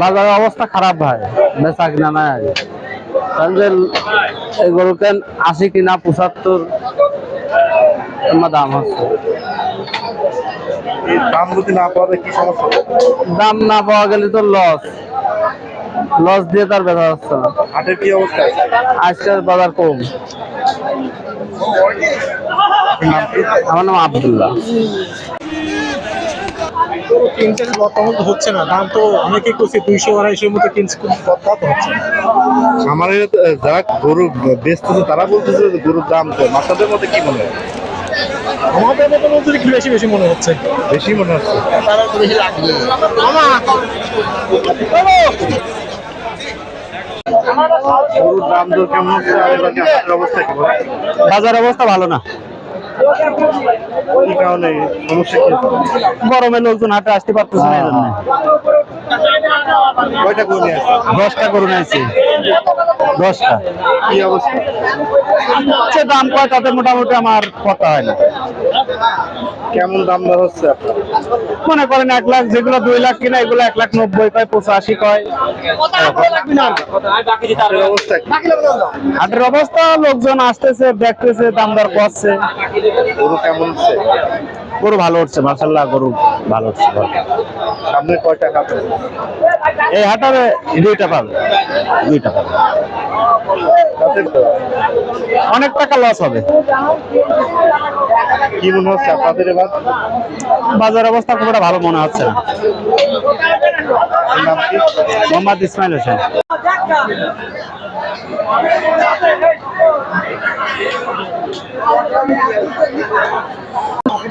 বাজারের অবস্থা খারাপ ভাই। বেচা কিনা নাই আগে কারণ যে এই গরুকে আশি কিনা পঁচাত্তর দাম হচ্ছে দাম যদি না পাওয়া কি সমস্যা? দাম না পাওয়া গেলে তো লস লস দিয়ে তার বেচা হচ্ছে না। হাটের কি অবস্থা? আজকের বাজার কম? আমার নাম আবদুল্লাহ। কিনতে বর্তমান হচ্ছে না। দাম তো অনেকে করছে দুইশো আড়াইশোর মতো কিনছে তা তো হচ্ছে আমার যারা গরু বেচতেছে তারা বলতেছে যে গরুর দাম কম আপনাদের মধ্যে কি মনে হয়? আমাদের মতো মজুরি একটু বেশি বেশি মনে হচ্ছে। বেশি মনে হচ্ছে? গরুর দাম দর কেমন হচ্ছে? বাজার অবস্থা ভালো না। কি কারণে সমস্যা কি গরমে লোকজন হাটে আসতে পারতেছে না এজন্য জন্য। কয়টা গরু নিয়ে আসছে দশটা করুন আইছি দশটা। কি অবস্থা? সে দাম কয় তাতে মোটামুটি আমার কথা হয় না। কেমন দাম দর হচ্ছে মনে করেন এক লাখ যেগুলো দুই লাখ কিনা এগুলো এক লাখ নব্বই কয় পঁচাশি কয়। হাটের অবস্থা লোকজন আসতেছে দেখতেছে দাম দর করছে। গরু কেমন গরু ভালো হচ্ছে মার্শাল্লাহ গরু ভালো হচ্ছে সামনে কয়টা খাবে এই হাটারে দুইটা পাবে দুইটা পাবে। অনেক টাকা লস হবে। কি মনে হচ্ছে আপনাদের এবার? বাজার অবস্থা খুব একটা ভালো মনে হচ্ছে না। মোহাম্মদ ইসমাইল হোসেন।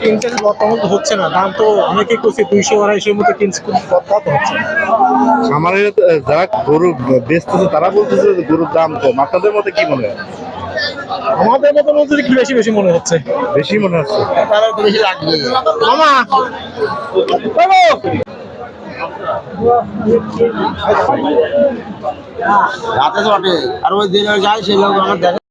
কিনতে বর্তমান হচ্ছে না। দাম তো অনেকে করছে দুইশো আড়াইশোর মতো কিনছে কিন্তু হচ্ছে আমার যারা গরু বেচতেছে তারা বলতেছে যে গরুর দাম কম। আপনাদের মধ্যে কি মনে হয়? আমাদের মতো মজুরি একটু বেশি বেশি মনে হচ্ছে। বেশি মনে হচ্ছে? রাতে বটে। আর ওই দিনে যায় সেই লোক আমার দেখে।